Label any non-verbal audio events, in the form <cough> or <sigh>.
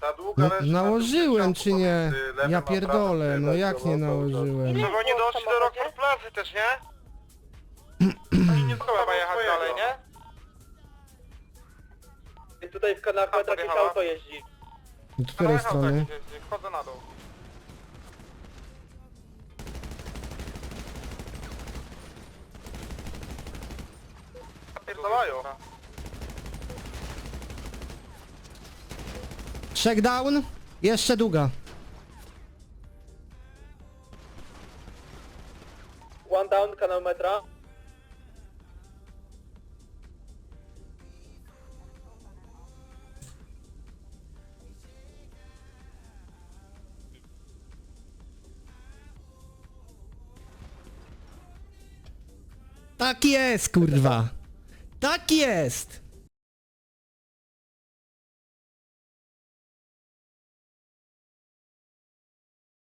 Ta długa No, leży nałożyłem czy nie? Ja pierdolę, no jak nie nałożyłem? Czy oni doszli do Rockford Plazy też, nie? <clears throat> Oni nie trzeba jechać dalej, nie? I tutaj w jakieś podjechała. auto jeździ. Z której strony? Wchodzę na dół. Check down. Jeszcze długa. One down, kanał metra. Tak jest, kurwa. Tak jest.